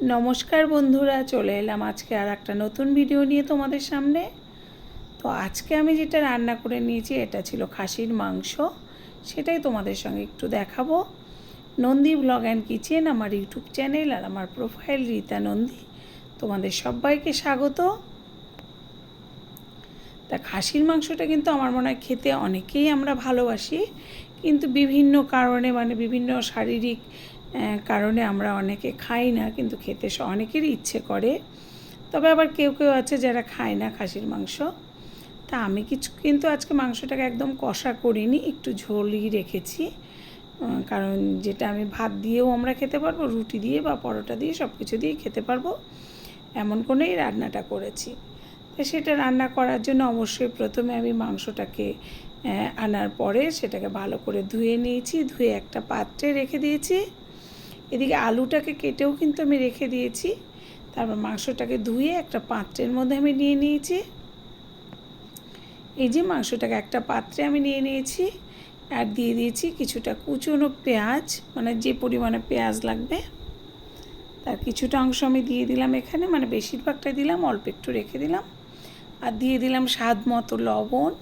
নমস্কার বন্ধুরা, চলে এলাম আজকে আর একটা নতুন ভিডিও নিয়ে তোমাদের সামনে। তো আজকে আমি যেটা রান্না করে নিয়েছি, এটা ছিল খাসির মাংস। সেটাই তোমাদের সঙ্গে একটু দেখাবো। নন্দী ব্লগ অ্যান্ড কিচেন আমার ইউটিউব চ্যানেল আর আমার প্রোফাইল রীতা নন্দী। তোমাদের সবাইকে স্বাগত। তা খাসির মাংসটা কিন্তু আমার মনে হয় খেতে অনেকেই আমরা ভালোবাসি, কিন্তু বিভিন্ন কারণে মানে বিভিন্ন শারীরিক কারণে আমরা অনেকে খাই না, কিন্তু খেতে অনেকেরই ইচ্ছে করে। তবে আবার কেউ কেউ আছে যারা খায় না খাসির মাংস। তা আমি কিছু, কিন্তু আজকে মাংসটাকে একদম কষা করিনি, একটু ঝোলই রেখেছি। কারণ যেটা আমি ভাত দিয়েও আমরা খেতে পারব, রুটি দিয়ে বা পরোটা দিয়ে সব কিছু দিয়ে খেতে পারব, এমন করেই রান্নাটা করেছি। তো সেটা রান্না করার জন্য অবশ্যই প্রথমে আমি মাংসটাকে আনার পরে সেটাকে ভালো করে ধুয়ে নিয়েছি, ধুয়ে একটা পাত্রে রেখে দিয়েছি। এদিকে আলুটাকে কেটেও কিন্তু আমি রেখে দিয়েছি। তারপর মাংসটাকে ধুয়ে একটা পাত্রের মধ্যে আমি নিয়ে নিয়েছি। এই যে মাংসটাকে একটা পাত্রে আমি নিয়ে নিয়েছি আর দিয়ে দিয়েছি কিছুটা কুচনো পেঁয়াজ মানে যে পরিমাণে পেঁয়াজ লাগবে, তার কিছুটা অংশ আমি দিয়ে দিলাম এখানে মানে বেশিরভাগটাই দিলাম, অল্প একটু রেখে দিলাম। আর দিয়ে দিলাম স্বাদ মতো লবণ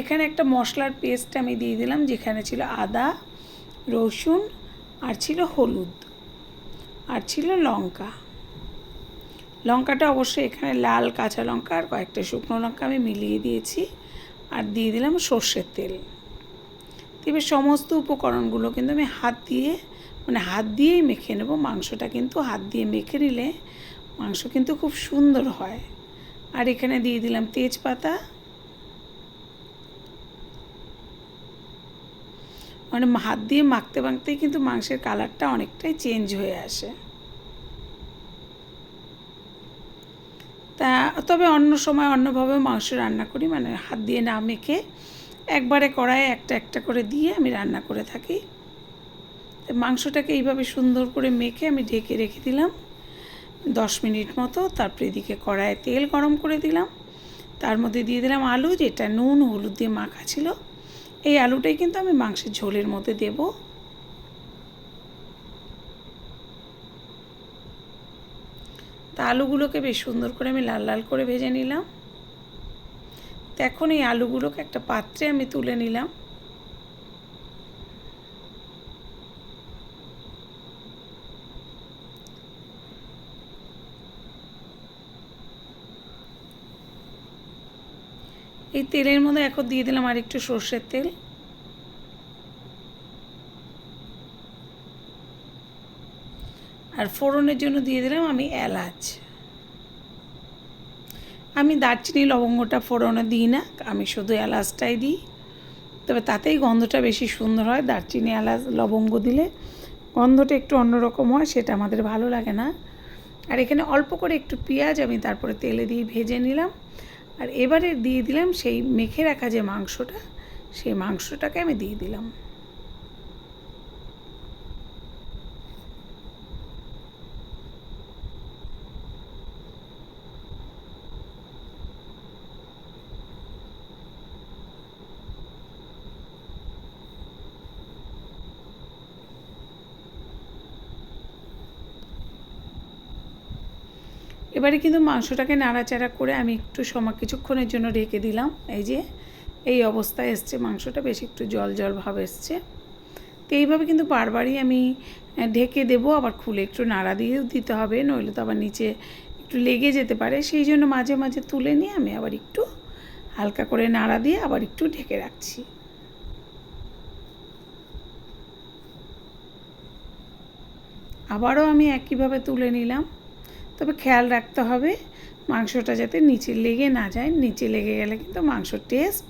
এখানে একটা মশলার পেস্ট আমি দিয়ে দিলাম, যেখানে ছিল আদা, রসুন, আর ছিল হলুদ, আর ছিল লঙ্কা। লঙ্কাটা অবশ্যই এখানে লাল কাঁচা লঙ্কা আর কয়েকটা শুকনো লঙ্কা আমি মিলিয়ে দিয়েছি, আর দিয়ে দিলাম সর্ষের তেল। এবার সমস্ত উপকরণগুলো কিন্তু আমি হাত দিয়ে মানে হাত দিয়েই মেখে নেব। মাংসটা কিন্তু হাত দিয়ে মেখে নিলে মাংস কিন্তু খুব সুন্দর হয়। আর এখানে দিয়ে দিলাম তেজপাতা মানে হাত দিয়ে মাখতে মাখতেই কিন্তু মাংসের কালারটা অনেকটাই চেঞ্জ হয়ে আসে। তা তবে অন্য সময় অন্যভাবে মাংস রান্না করি মানে হাত দিয়ে না মেখে একবারে কড়াইয়ে একটা একটা করে দিয়ে আমি রান্না করে থাকি। মাংসটাকে এইভাবে সুন্দর করে মেখে আমি ঢেকে রেখে দিলাম। দশ মিনিট মতো তারপরে এদিকে কড়াইয়ে তেল গরম করে দিলাম। তার মধ্যে দিয়ে দিলাম আলু, যেটা নুন, হলুদ দিয়ে মাখা ছিল। এই আলুটাই কিন্তু আমি মাংসের ঝোলের মধ্যে দেব। তা আলুগুলোকে বেশ সুন্দর করে আমি লাল লাল করে ভেজে নিলাম। তো এখন এই আলুগুলোকে একটা পাত্রে আমি তুলে নিলাম। এই তেলের মধ্যে এখন দিয়ে দিলাম আর একটু সর্ষের তেল। আর ফোড়নের জন্য দিয়ে দিলাম আমি এলাচ। আমি দারচিনি, লবঙ্গটা ফোড়নে দিই না, আমি শুধু এলাচটাই দিই। তবে তাতেই গন্ধটা বেশি সুন্দর হয়, দারচিনি, এলাচ, লবঙ্গ দিলে গন্ধটা একটু অন্যরকম হয়, সেটা আমাদের ভালো লাগে না। আর এখানে অল্প করে একটু পেঁয়াজ আমি তারপরে তেলে দিয়ে ভেজে নিলাম। আর এবারে দিয়ে দিলাম সেই মেখে রাখা যে মাংসটা সেই মাংসটাকে আমি দিয়ে দিলাম। এবারে কিন্তু মাংসটাকে নাড়াচাড়া করে আমি একটু সময় কিছুক্ষণের জন্য ঢেকে দিলাম। এই যে, এই অবস্থায় এসছে মাংসটা, বেশ একটু জল জল ভাব এসছে। তো এইভাবে কিন্তু বারবারই আমি ঢেকে দেবো। আবার খুলে একটু নাড়া দিয়েও দিতে হবে, নইলে তো আবার নিচে একটু লেগে যেতে পারে। সেই জন্য মাঝে মাঝে তুলে নিয়ে আমি আবার একটু হালকা করে নাড়া দিয়ে আবার একটু ঢেকে রাখছি। আবারও আমি একইভাবে তুলে নিলাম। তবে খেয়াল রাখতে হবে মাংসটা যাতে নিচে লেগে না যায়। নিচে লেগে গেলে কিন্তু মাংসর টেস্ট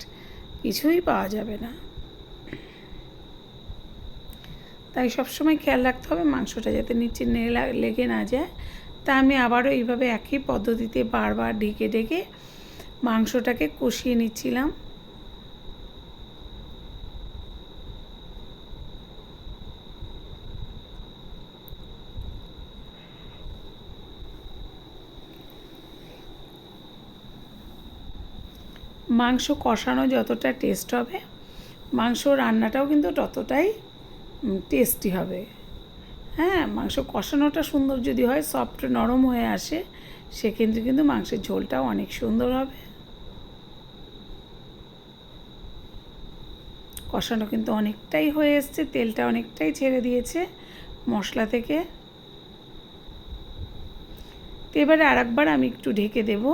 কিছুই পাওয়া যাবে না। তাই সবসময় খেয়াল রাখতে হবে মাংসটা যাতে নিচে লেগে না যায়। তা আমি আবারও এইভাবে একই পদ্ধতিতে বারবার ঢেকে ঢেকে মাংসটাকে কষিয়ে নিচ্ছিলাম। মাংস কষানো যতটা টেস্ট হবে, মাংস রান্নাটাও কিন্তু ততটাই টেস্টি হবে। হ্যাঁ মাংস কষানোটা সুন্দর যদি হয় সফট নরম হয়ে আসে, সেক্ষেত্রে কিন্তু মাংসের ঝোলটাও অনেক সুন্দর হবে। কষানো কিন্তু অনেকটাই হয়ে এসছে, তেলটা অনেকটাই ছেড়ে দিয়েছে মশলা থেকে। তো এবারে আরেকবার আমি একটু ঢেকে দেব।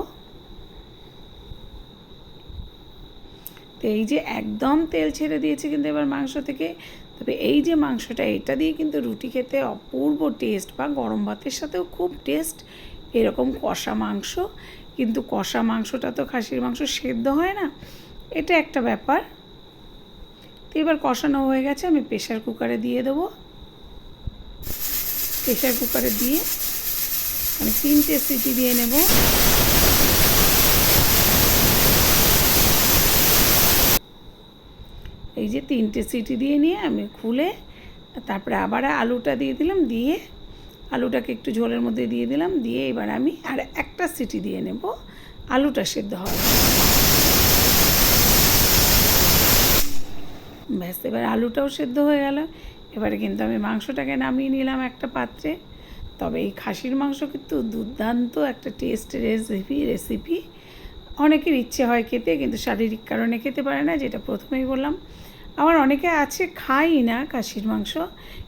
তো এই যে একদম তেল ছেড়ে দিয়েছে কিন্তু এবার মাংস থেকে, তবে এই যে মাংসটা, এটা দিয়ে কিন্তু রুটি খেতে অপূর্ব টেস্ট বা গরম ভাতের সাথেও খুব টেস্ট এরকম কষা মাংস। কিন্তু কষা মাংসটা তো খাসির মাংস সেদ্ধ হয় না, এটা একটা ব্যাপার। তো এবার কষানো হয়ে গেছে, আমি প্রেশার কুকারে দিয়ে দেবো। প্রেশার কুকারে দিয়ে আমি তিনটে সিটি দিয়ে নেব। এই যে তিনটে সিটি দিয়ে নিয়ে আমি খুলে, তারপরে আবার আলুটা দিয়ে দিলাম, দিয়ে আলুটাকে একটু ঝোলের মধ্যে দিয়ে দিলাম, দিয়ে এবার আমি আর একটা সিটি দিয়ে নেব, আলুটা সেদ্ধ হবে ব্যাস, এবার আলুটাও সেদ্ধ হয়ে গেল। এবারে কিন্তু আমি মাংসটাকে নামিয়ে নিলাম একটা পাত্রে। তবে এই খাসির মাংস কিন্তু দুর্দান্ত একটা টেস্ট রেসিপি রেসিপি অনেকের ইচ্ছে হয় খেতে, কিন্তু শারীরিক কারণে খেতে পারে না, যেটা প্রথমেই বললাম। আমার অনেকে আছে, খাই না খাসির মাংস,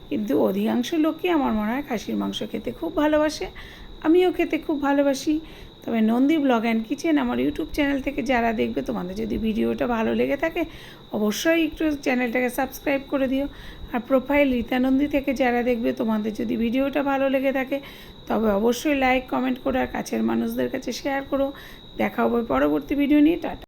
কিন্তু অধিকাংশ লোকই আমার মনে হয় খাসির মাংস খেতে খুব ভালোবাসে। আমিও খেতে খুব ভালোবাসি। তবে নন্দী ব্লগ অ্যান্ড কিচেন আমার ইউটিউব চ্যানেল থেকে যারা দেখবে, তোমাদের যদি ভিডিওটা ভালো লেগে থাকে, অবশ্যই একটু চ্যানেলটাকে সাবস্ক্রাইব করে দিও। আর প্রোফাইল রীতানন্দী থেকে যারা দেখবে, তোমাদের যদি ভিডিওটা ভালো লেগে থাকে, তবে অবশ্যই লাইক, কমেন্ট করো আর কাছের মানুষদের কাছে শেয়ার করো। দেখা হবে পরবর্তী ভিডিও নিয়ে, টাটা।